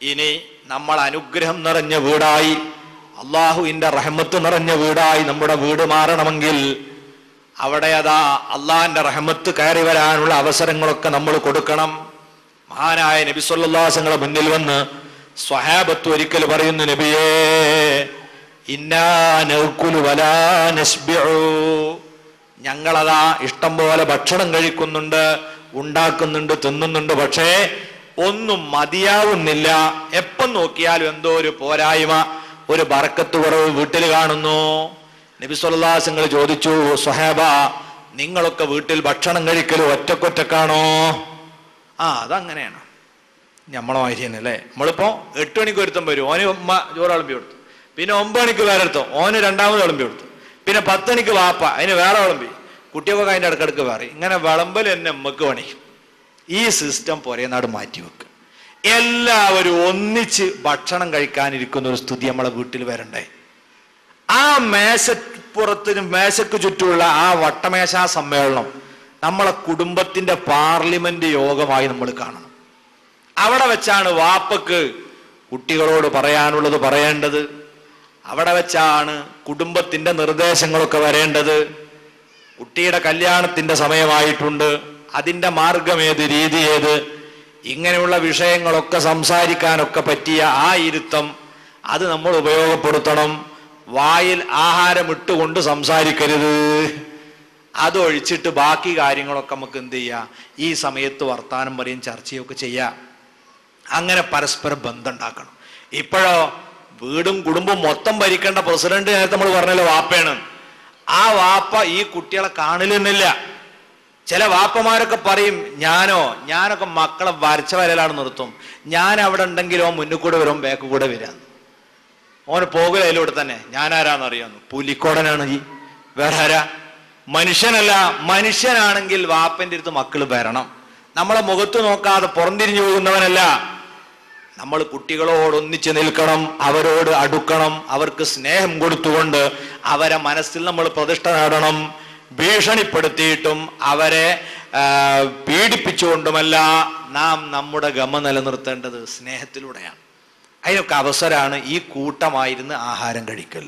ഇനി നമ്മൾ അനുഗ്രഹം നിറഞ്ഞ വീടായി അള്ളാഹുവിന്റെ റഹമത്ത് നിറഞ്ഞ വീടായി നമ്മുടെ വീട് മാറണമെങ്കിൽ അവിടെ അതാ അള്ളാഹിന്റെ റഹമത്ത് കയറി വരാനുള്ള അവസരങ്ങളൊക്കെ നമ്മൾ കൊടുക്കണം മഹാനായ നബി സല്ലാസങ്ങളെ മുന്നിൽ വന്ന് സ്വഹാബത്ത് ഒരിക്കൽ പറയുന്നു നബിയേ. ഞങ്ങളതാ ഇഷ്ടം പോലെ ഭക്ഷണം കഴിക്കുന്നുണ്ട് ഉണ്ടാക്കുന്നുണ്ട് തിന്നുന്നുണ്ട് പക്ഷേ ഒന്നും മതിയാവുന്നില്ല. എപ്പം നോക്കിയാലും എന്തോ ഒരു പോരായ്മ ഒരു ബറക്കത്ത് കുറവ് വീട്ടിൽ കാണുന്നു. നബി ചോദിച്ചു സുഹേബ നിങ്ങളൊക്കെ വീട്ടിൽ ഭക്ഷണം കഴിക്കൽ ഒറ്റക്കൊറ്റക്കാണോ? ആ അതങ്ങനെയാണ്. നമ്മളെ മാതിരി തന്നെ നമ്മളിപ്പോ എട്ട് മണിക്ക് ഒരുത്തം വരും. ഓന് ഉമ്മ ചോറ് വിളമ്പി കൊടുത്തു. പിന്നെ ഒമ്പത് മണിക്ക് വേറെ എടുത്തു ഓന് രണ്ടാമത് വിളമ്പി കൊടുത്തു. പിന്നെ പത്ത് മണിക്ക് വാപ്പ അതിന് വേറെ വിളമ്പി. കുട്ടിയൊക്കെ അതിന്റെ ഇടക്കിടക്ക് വേറെ ഇങ്ങനെ വിളമ്പൽ എന്നെ നമ്മക്ക് പണി ഈ സിസ്റ്റം പൊരേനാട് മാറ്റി വെക്കുക എല്ലാവരും ഒന്നിച്ച് ഭക്ഷണം കഴിക്കാനിരിക്കുന്ന ഒരു സ്തുതി നമ്മളെ വീട്ടിൽ വരണ്ടേ. ആ മേശപ്പുറത്തിന് മേശക്ക് ചുറ്റുമുള്ള ആ വട്ടമേശാ സമ്മേളനം നമ്മളെ കുടുംബത്തിന്റെ പാർലമെന്റ് യോഗമായി നമ്മൾ കാണണം. അവിടെ വെച്ചാണ് വാപ്പക്ക് കുട്ടികളോട് പറയാനുള്ളത് പറയേണ്ടത്. അവിടെ വെച്ചാണ് കുടുംബത്തിന്റെ നിർദ്ദേശങ്ങളൊക്കെ വരേണ്ടത്. കുട്ടിയുടെ കല്യാണത്തിന്റെ സമയമായിട്ടുണ്ട്. മാർഗം ഏത് രീതി ഏത്? ഇങ്ങനെയുള്ള വിഷയങ്ങളൊക്കെ സംസാരിക്കാനൊക്കെ പറ്റിയ ആ ഇരുത്തം അത് നമ്മൾ ഉപയോഗപ്പെടുത്തണം. വായിൽ ആഹാരം ഇട്ടുകൊണ്ട് സംസാരിക്കരുത്. അതൊഴിച്ചിട്ട് ബാക്കി കാര്യങ്ങളൊക്കെ നമുക്ക് എന്ത് ചെയ്യാം? ഈ സമയത്ത് വർത്താനം പറയും ചർച്ചയൊക്കെ ചെയ്യാം. അങ്ങനെ പരസ്പരം ബന്ധം ഉണ്ടാക്കണം ഇപ്പോഴോ വീടും കുടുംബവും മൊത്തം ഭരിക്കേണ്ട പ്രസിഡന്റ് നേരത്തെ നമ്മൾ പറഞ്ഞല്ലോ വാപ്പയാണ്. ആ വാപ്പ ഈ കുട്ടികളെ കാണില്ലെന്നില്ല ചില വാപ്പമാരൊക്കെ പറയും ഞാനോ ഞാനൊക്കെ മക്കളെ വരച്ച വരലാണ് നിർത്തും. ഞാൻ അവിടെ ഉണ്ടെങ്കിലോ മുന്നിൽ കൂടെ വരും ബാക്ക് കൂടെ വരാന്ന് ഓന് പോകുക അതിലൂടെ തന്നെ. ഞാൻ ആരാന്ന് അറിയാന്ന് പുലിക്കോടനാണ് ഈ. വേറെ ആരാ? മനുഷ്യനല്ല. മനുഷ്യനാണെങ്കിൽ വാപ്പന്റെ അടുത്ത് മക്കൾ വരണം. നമ്മളെ മുഖത്ത് നോക്കാതെ പുറംതിരിഞ്ഞു പോകുന്നവനല്ല. നമ്മൾ കുട്ടികളോട് ഒന്നിച്ച് നിൽക്കണം അവരോട് അടുക്കണം അവർക്ക് സ്നേഹം കൊടുത്തുകൊണ്ട് അവരെ മനസ്സിൽ നമ്മൾ പ്രതിഷ്ഠ നേടണം. ഭീഷണിപ്പെടുത്തിയിട്ടും അവരെ പീഡിപ്പിച്ചുകൊണ്ടുമല്ല നാം നമ്മുടെ ഗമ നിലനിർത്തേണ്ടത് സ്നേഹത്തിലൂടെയാണ്. അതിനൊക്കെ അവസരമാണ് ഈ കൂട്ടമായിരുന്ന് ആഹാരം കഴിക്കൽ.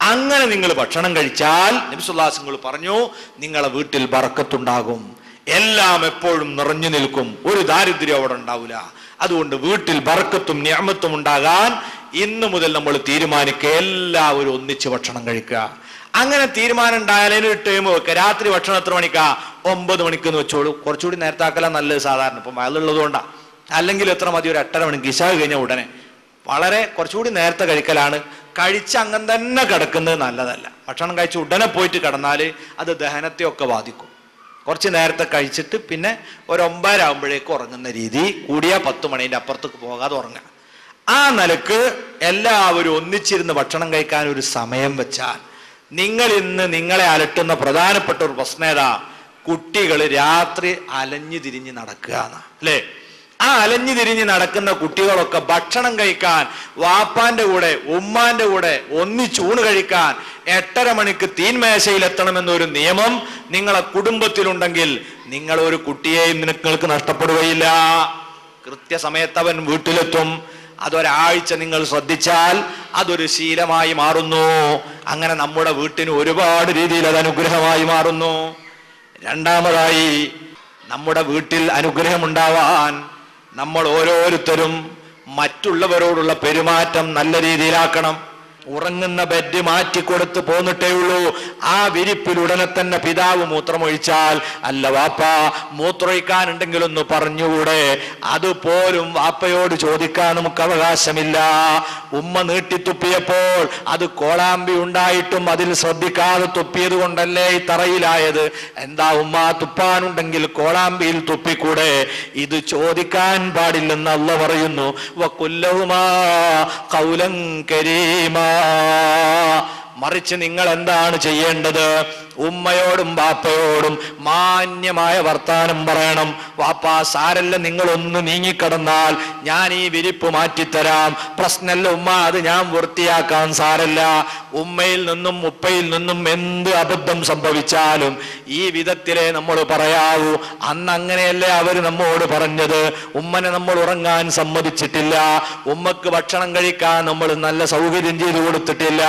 അങ്ങനെ നിങ്ങൾ ഭക്ഷണം കഴിച്ചാൽ നബിസുല്ലാസിങ്ങൾ പറഞ്ഞു നിങ്ങളെ വീട്ടിൽ ബറക്കത്തുണ്ടാകും എല്ലാം എപ്പോഴും നിറഞ്ഞു നിൽക്കും. ഒരു ദാരിദ്ര്യം അവിടെ ഉണ്ടാവില്ല. അതുകൊണ്ട് വീട്ടിൽ ബറക്കത്തും ഞാമത്തും ഉണ്ടാകാൻ ഇന്ന് മുതൽ നമ്മൾ തീരുമാനിക്കുക എല്ലാവരും ഒന്നിച്ച് ഭക്ഷണം കഴിക്കുക. അങ്ങനെ തീരുമാനം ഉണ്ടായാലും ഒരു ടൈം വെക്കുക രാത്രി ഭക്ഷണം എത്ര മണിക്കാ? ഒമ്പത് മണിക്ക് എന്ന് വെച്ചോളൂ. കുറച്ചുകൂടി നേരത്തെ ആക്കല നല്ലത് സാധാരണ. ഇപ്പം അതുള്ളത് കൊണ്ടാ. അല്ലെങ്കിൽ എത്ര മതി? ഒരു എട്ടര മണിക്ക് ഇശാ കഴിഞ്ഞ ഉടനെ. വളരെ കുറച്ചുകൂടി നേരത്തെ കഴിക്കലാണ്. കഴിച്ച് അങ്ങനെ തന്നെ കിടക്കുന്നത് നല്ലതല്ല. ഭക്ഷണം കഴിച്ച് ഉടനെ പോയിട്ട് കിടന്നാൽ അത് ദഹനത്തെയൊക്കെ ബാധിക്കും. കുറച്ച് നേരത്തെ കഴിച്ചിട്ട് പിന്നെ ഒരു ഒമ്പതര ആകുമ്പോഴേക്കും ഉറങ്ങുന്ന രീതി. കൂടിയാൽ പത്ത് മണീന്റെ അപ്പുറത്തേക്ക് പോകാതെ ഉറങ്ങുക ആ നിലയ്ക്ക് എല്ലാവരും ഒന്നിച്ചിരുന്ന് ഭക്ഷണം കഴിക്കാൻ ഒരു സമയം വെച്ചാൽ നിങ്ങൾ ഇന്ന് നിങ്ങളെ അലട്ടുന്ന പ്രധാനപ്പെട്ട ഒരു പ്രശ്നം ഏതാ? കുട്ടികൾ രാത്രി അലഞ്ഞു തിരിഞ്ഞ് നടക്കുക അല്ലേ? ആ അലഞ്ഞു തിരിഞ്ഞ് നടക്കുന്ന കുട്ടികളൊക്കെ ഭക്ഷണം കഴിക്കാൻ വാപ്പാന്റെ കൂടെ ഉമ്മാന്റെ കൂടെ ഒന്നിച്ചൂണ് കഴിക്കാൻ എട്ടര മണിക്ക് തീൻമേശയിലെത്തണമെന്നൊരു നിയമം നിങ്ങളെ കുടുംബത്തിലുണ്ടെങ്കിൽ നിങ്ങൾ ഒരു കുട്ടിയെയും നിങ്ങൾക്ക് നഷ്ടപ്പെടുകയില്ല. കൃത്യസമയത്ത് അവൻ വീട്ടിലെത്തും. അതൊരാഴ്ച നിങ്ങൾ ശ്രദ്ധിച്ചാൽ അതൊരു ശീലമായി മാറുന്നു. അങ്ങനെ നമ്മുടെ വീട്ടിന് ഒരുപാട് രീതിയിൽ അത് അനുഗ്രഹമായി മാറുന്നു. രണ്ടാമതായി നമ്മുടെ വീട്ടിൽ അനുഗ്രഹമുണ്ടാവാൻ നമ്മൾ ഓരോരുത്തരും മറ്റുള്ളവരോടുള്ള പെരുമാറ്റം നല്ല രീതിയിലാക്കണം. ഉറങ്ങുന്ന ബെഡ് മാറ്റി മാറ്റിക്കൊടുത്ത് പോന്നിട്ടേ ഉള്ളൂ. ആ വിരിപ്പിൽ ഉടനെ തന്നെ പിതാവ് മൂത്രമൊഴിച്ചാൽ അല്ല വാപ്പ മൂത്രമൊഴിക്കാനുണ്ടെങ്കിലൊന്ന് പറഞ്ഞുകൂടെ? അതുപോലും വാപ്പയോട് ചോദിക്കാൻ നമുക്ക് അവകാശമില്ല. ഉമ്മ നീട്ടിത്തുപ്പിയപ്പോൾ അത് കോളാമ്പി ഉണ്ടായിട്ടും അതിൽ ശ്രദ്ധിക്കാതെ തുപ്പിയത് കൊണ്ടല്ലേ ഈ തറയിലായത്? എന്താ ഉമ്മ തുപ്പാനുണ്ടെങ്കിൽ കോളാമ്പിയിൽ തുപ്പിക്കൂടെ? ഇത് ചോദിക്കാൻ പാടില്ലെന്ന് അല്ല പറയുന്നു. വക്കുല്ലവുമാ കൗലം കരീമാ. മറിച്ച് നിങ്ങൾ എന്താണ് ചെയ്യേണ്ടത്? ഉമ്മയോടും ബാപ്പയോടും മാന്യമായ വർത്താനം പറയണം. വാപ്പാ സാരല്ല നിങ്ങൾ നിങ്ങളൊന്ന് നീങ്ങിക്കടന്നാൽ ഞാൻ ഈ വിരിപ്പ് മാറ്റിത്തരാം. പ്രശ്നമല്ല ഉമ്മ അത് ഞാൻ വൃത്തിയാക്കാൻ സാരല്ല. ഉമ്മയിൽ നിന്നും ഉപ്പയിൽ നിന്നും എന്ത് അബദ്ധം സംഭവിച്ചാലും ഈ വിധത്തിലെ നമ്മൾ പറയാവൂ. അന്ന് അങ്ങനെയല്ലേ അവർ നമ്മോട് പറഞ്ഞത്. ഉമ്മനെ നമ്മൾ ഉറങ്ങാൻ സമ്മതിച്ചിട്ടില്ല. ഉമ്മക്ക് ഭക്ഷണം കഴിക്കാൻ നമ്മൾ നല്ല സൗകര്യം ചെയ്തു കൊടുത്തിട്ടില്ല.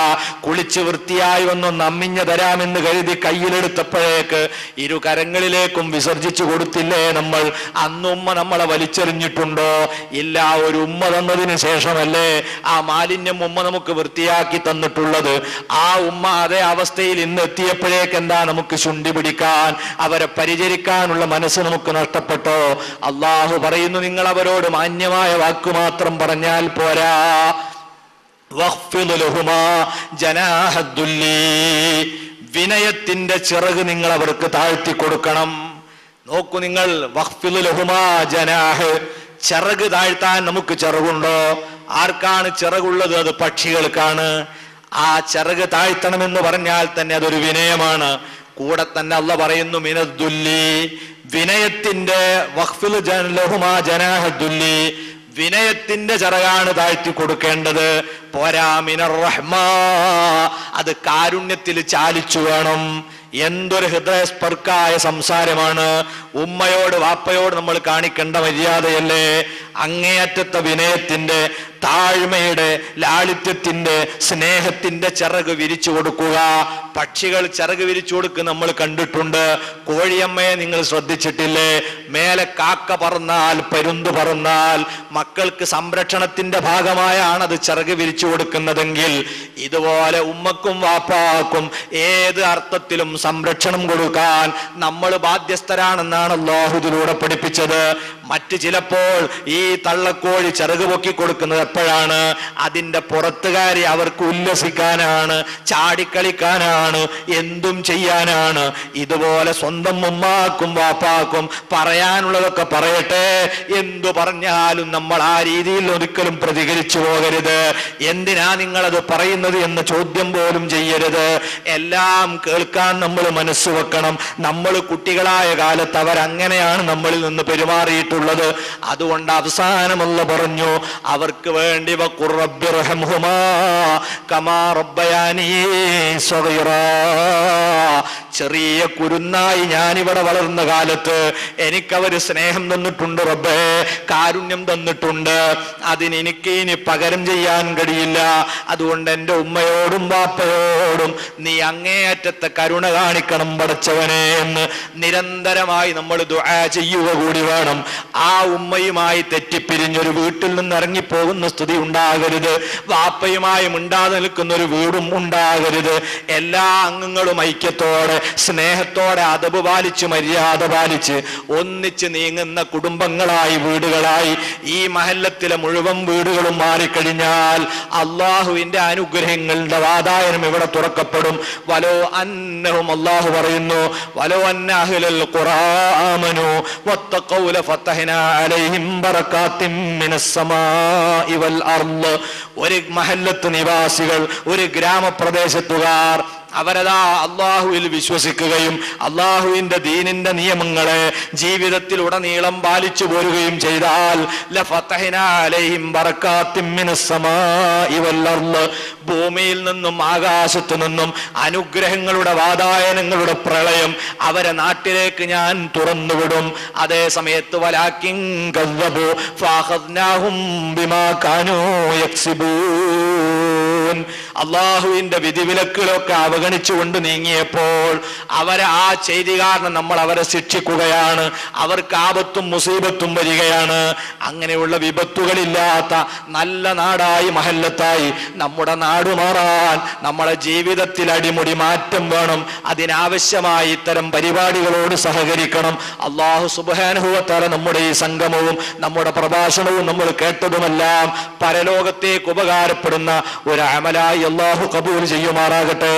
കുളിച്ച് വൃത്തിയായി ഒന്ന് നമ്മിഞ്ഞ് തരാമെന്ന് കരുതി കയ്യിലെടുത്തപ്പോഴേക്ക് ഇരു കരങ്ങളിലേക്കും വിസർജിച്ചു കൊടുത്തില്ലേ നമ്മൾ? അന്നുമ്മ നമ്മളെ വലിച്ചെറിഞ്ഞിട്ടുണ്ടോ? ഇല്ല ഒരു ഉമ്മ തന്നതിന് ശേഷമല്ലേ ആ മാലിന്യം ഉമ്മ നമുക്ക് വൃത്തിയാക്കി തന്നിട്ടുള്ളത്? ആ ഉമ്മ അതേ അവസ്ഥയിൽ ഇന്ന് എത്തിയപ്പോഴേക്ക് എന്താ നമുക്ക് ചുണ്ടി പിടിക്കാൻ? അവരെ പരിചരിക്കാനുള്ള മനസ്സ് നമുക്ക് നഷ്ടപ്പെട്ടോ? അള്ളാഹു പറയുന്നു നിങ്ങൾ അവരോട് മാന്യമായ വാക്കു മാത്രം പറഞ്ഞാൽ പോരാ. വിനയത്തിന്റെ ചിറക് നിങ്ങൾ അവർക്ക് താഴ്ത്തി കൊടുക്കണം. നോക്കൂ നിങ്ങൾ ചിറക് താഴ്ത്താൻ നമുക്ക് ചിറകുണ്ടോ? ആർക്കാണ് ചിറകുള്ളത്? അത് പക്ഷികൾക്കാണ്. ആ ചിറക് താഴ്ത്തണമെന്ന് പറഞ്ഞാൽ തന്നെ അതൊരു വിനയമാണ്. കൂടെ തന്നെ അല്ല പറയുന്നു മിനദ്ദുല്ലി വിനയത്തിന്റെ വഖ്ഫിദ് ജനലഹുമാ ജനാഹദ്ദുല്ലി വിനയത്തിന്റെ ചിറകാണ് താഴ്ത്തി കൊടുക്കേണ്ടത്. പോരാമിനർ റഹ്മാ. അത് കാരുണ്യത്തിൽ ചാലിച്ചു വേണം. എന്തൊരു ഹൃദയസ്പർക്കായ സംസാരമാണ്. ഉമ്മയോട് വാപ്പയോട് നമ്മൾ കാണിക്കേണ്ട മര്യാദയല്ലേ? അങ്ങേയറ്റത്തെ വിനയത്തിന്റെ താഴ്മയുടെ ലാളിത്യത്തിന്റെ സ്നേഹത്തിന്റെ ചിറക് വിരിച്ചു കൊടുക്കുക. പക്ഷികൾ ചിറക് വിരിച്ചു കൊടുക്കുക നമ്മൾ കണ്ടിട്ടുണ്ട്. കോഴിയമ്മയെ നിങ്ങൾ ശ്രദ്ധിച്ചിട്ടില്ലേ? മേലെ കാക്ക പറന്നാൽ പരുന്ത് പറന്നാൽ മക്കൾക്ക് സംരക്ഷണത്തിന്റെ ഭാഗമായാണ് അത് ചിറക് വിരിച്ചു കൊടുക്കുന്നതെങ്കിൽ ഇതുപോലെ ഉമ്മക്കും വാപ്പാക്കും ഏത് അർത്ഥത്തിലും സംരക്ഷണം കൊടുക്കാൻ നമ്മൾ ബാധ്യസ്ഥരാണെന്നാണ് അള്ളാഹുദിലൂടെ പഠിപ്പിച്ചത്. മറ്റ് ചിലപ്പോൾ ഈ തള്ളക്കോഴി ചിറക് പൊക്കി കൊടുക്കുന്നത് എപ്പോഴാണ്? അതിന്റെ പുറത്തുകാരി അവർക്ക് ഉല്ലസിക്കാനാണ് ചാടിക്കളിക്കാനാണ് എന്തും ചെയ്യാനാണ്. ഇതുപോലെ സ്വന്തം ഉമ്മാക്കും വാപ്പാക്കും പറയാനുള്ളതൊക്കെ പറയട്ടെ. എന്തു പറഞ്ഞാലും നമ്മൾ ആ രീതിയിൽ ഒരിക്കലും പ്രതികരിച്ചു പോകരുത്. എന്തിനാ നിങ്ങളത് പറയുന്നത് എന്ന ചോദ്യം പോലും ചെയ്യരുത്. എല്ലാം കേൾക്കാൻ നമ്മൾ മനസ്സ് വെക്കണം. നമ്മൾ കുട്ടികളായ കാലത്ത് അവരങ്ങനെയാണ് നമ്മളിൽ നിന്ന് പെരുമാറിയിട്ടുള്ളത്. അതുകൊണ്ട് അവസാനമല്ല പറഞ്ഞു അവർക്ക് വേണ്ടി ചെറിയ കുരുന്നായി ഞാനിവിടെ വളർന്ന കാലത്ത് എനിക്കവര് സ്നേഹം തന്നിട്ടുണ്ട് റബ്ബേ കാരുണ്യം തന്നിട്ടുണ്ട്. അതിനെനിക്ക് ഇനി പകരം ചെയ്യാൻ കഴിയില്ല. അതുകൊണ്ട് എന്റെ ഉമ്മയോടും വാപ്പയോടും നീ അങ്ങേയറ്റത്തെ കരുണ കാണിക്കണം പടച്ചവനെ എന്ന് നിരന്തരമായി നമ്മൾ ദുആ ചെയ്യുക കൂടി വേണം. ആ ഉമ്മയുമായി തെറ്റിപ്പിരിഞ്ഞൊരു വീട്ടിൽ നിന്ന് ഇറങ്ങിപ്പോകുന്ന സ്ഥിതി ഉണ്ടാകരുത്. വാപ്പയുമായി മിണ്ടാതെ നിൽക്കുന്ന ഒരു വീടും ഉണ്ടാകരുത്. എല്ലാ അംഗങ്ങളും ഐക്യത്തോടെ സ്നേഹത്തോടെ അതവ് പാലിച്ച് മര്യാദ പാലിച്ച് ഒന്നിച്ച് നീങ്ങുന്ന കുടുംബങ്ങളായി വീടുകളായി ഈ മഹല്ലത്തിലെ മുഴുവൻ വീടുകളും മാറിക്കഴിഞ്ഞാൽ അള്ളാഹുവിന്റെ അനുഗ്രഹങ്ങളുടെ വാതായനം ഇവിടെ തുറക്കപ്പെടും. വലോ അന്നഹും അള്ളാഹു പറയുന്നു വലോ അന്നഹുലൽ ഖുറാമനു വത്തഖൗ ലഫതഹ്നാ അലൈഹിം വൽ അർൾ ഒരു മഹല്ലത്ത് നിവാസികൾ ഒരു ഗ്രാമപ്രദേശത്തുകാർ അവരതാ അള്ളാഹുവിൽ വിശ്വസിക്കുകയും അള്ളാഹുവിന്റെ ദീനിന്റെ നിയമങ്ങളെ ജീവിതത്തിൽ ഉടനീളം പാലിച്ചു പോരുകയും ചെയ്താൽ ഭൂമിയിൽ നിന്നും ആകാശത്തു നിന്നും അനുഗ്രഹങ്ങളുടെ വാതായനങ്ങളുടെ പ്രളയം അവരെ നാട്ടിലേക്ക് ഞാൻ തുറന്നുവിടും. അതേ സമയത്ത് വലാക്കിൻ അള്ളാഹുവിന്റെ വിധിവിലക്കുകളൊക്കെ അവഗണിച്ചുകൊണ്ട് നീങ്ങിയപ്പോൾ അവരെ ആ ചെയ്തി കാരണം നമ്മൾ അവരെ ശിക്ഷിക്കുകയാണ്. അവർക്ക് ആപത്തും മുസീബത്തും വരികയാണ്. അങ്ങനെയുള്ള വിപത്തുകളില്ലാത്ത നല്ല നാടായി മഹല്ലത്തായി നമ്മുടെ നാട് മാറാൻ നമ്മുടെ ജീവിതത്തിൽ അടിമുടി മാറ്റം വേണം. അതിനാവശ്യമായി ഇത്തരം പരിപാടികളോട് സഹകരിക്കണം. അള്ളാഹു സുബാനുഭവത്താല നമ്മുടെ ഈ സംഗമവും നമ്മുടെ പ്രഭാഷണവും നമ്മൾ കേട്ടതുമെല്ലാം പരലോകത്തേക്ക് ഉപകാരപ്പെടുന്ന ഒരു അമലായി അള്ളാഹു കബൂൽ ചെയ്യുമാറാകട്ടെ.